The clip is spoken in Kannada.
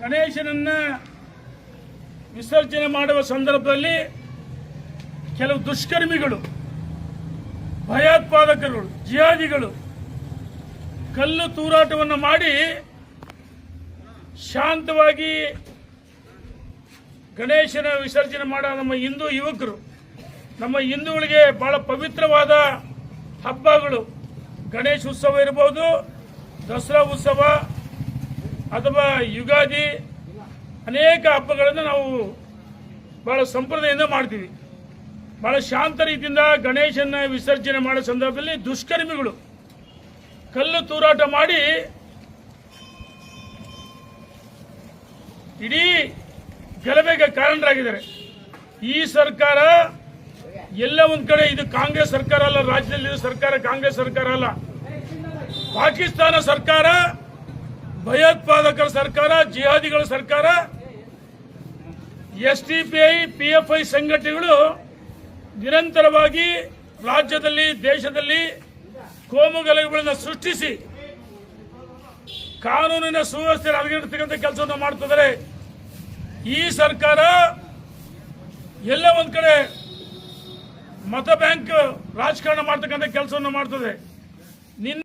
ಗಣೇಶನನ್ನ ವಿಸರ್ಜನೆ ಮಾಡುವ ಸಂದರ್ಭದಲ್ಲಿ ಕೆಲವು ದುಷ್ಕರ್ಮಿಗಳು, ಭಯೋತ್ಪಾದಕರು ಜಿಯಾದಿಗಳು ಕಲ್ಲು ತೂರಾಟವನ್ನು ಮಾಡಿ ಶಾಂತವಾಗಿ ಗಣೇಶನ ವಿಸರ್ಜನೆ ಮಾಡೋ ನಮ್ಮ ಹಿಂದೂ ಯುವಕರು, ನಮ್ಮ ಹಿಂದೂಗಳಿಗೆ ಬಹಳ ಪವಿತ್ರವಾದ ಹಬ್ಬಗಳು. ಗಣೇಶ ಉತ್ಸವ ಇರಬಹುದು ದಸರಾ ಉತ್ಸವ ಅಥವಾ ಯುಗಾದಿ ಅನೇಕ ಹಬ್ಬಗಳನ್ನು ನಾವು ಬಹಳ ಸಂಪ್ರದಾಯದಿಂದ ಮಾಡ್ತೀವಿ. ಬಹಳ ಶಾಂತ ರೀತಿಯಿಂದ ಗಣೇಶನ ವಿಸರ್ಜನೆ ಮಾಡೋ ಸಂದರ್ಭದಲ್ಲಿ ದುಷ್ಕರ್ಮಿಗಳು ಕಲ್ಲು ತೂರಾಟ ಮಾಡಿ ಇಡೀ ಗಲಭೆಗೆ ಕಾರಣರಾಗಿದ್ದಾರೆ. ಈ ಸರ್ಕಾರ ಎಲ್ಲ ಒಂದು ಕಡೆ ಇದು ಕಾಂಗ್ರೆಸ್ ಸರ್ಕಾರ ಅಲ್ಲ ರಾಜ್ಯದಲ್ಲಿ ಸರ್ಕಾರ ಕಾಂಗ್ರೆಸ್ ಸರ್ಕಾರ ಅಲ್ಲ. ಪಾಕಿಸ್ತಾನ ಸರ್ಕಾರ ಭಯೋತ್ಪಾದಕರ ಸರ್ಕಾರ, ಜಿಹಾದಿಗಳ ಸರ್ಕಾರ, S T P I, P F I ಸಂಘಟನೆಗಳು ನಿರಂತರವಾಗಿ ರಾಜ್ಯದಲ್ಲಿ, ದೇಶದಲ್ಲಿ ಕೋಮುಗಲಗಳನ್ನು ಸೃಷ್ಟಿಸಿ ಕಾನೂನಿನ ಸುವ್ಯವಸ್ಥೆ ಹದಗೆಡ್ತಕ್ಕಂಥ ಕೆಲಸವನ್ನು ಮಾಡ್ತಿದ್ದಾರೆ ಈ ಸರ್ಕಾರ ಎಲ್ಲ ಒಂದು ಕಡೆ ಮತ ಬ್ಯಾಂಕ್ ರಾಜಕಾರಣ ಮಾಡ್ತಕ್ಕಂಥ ಕೆಲಸವನ್ನು ಮಾಡ್ತದೆ ನಿನ್ನ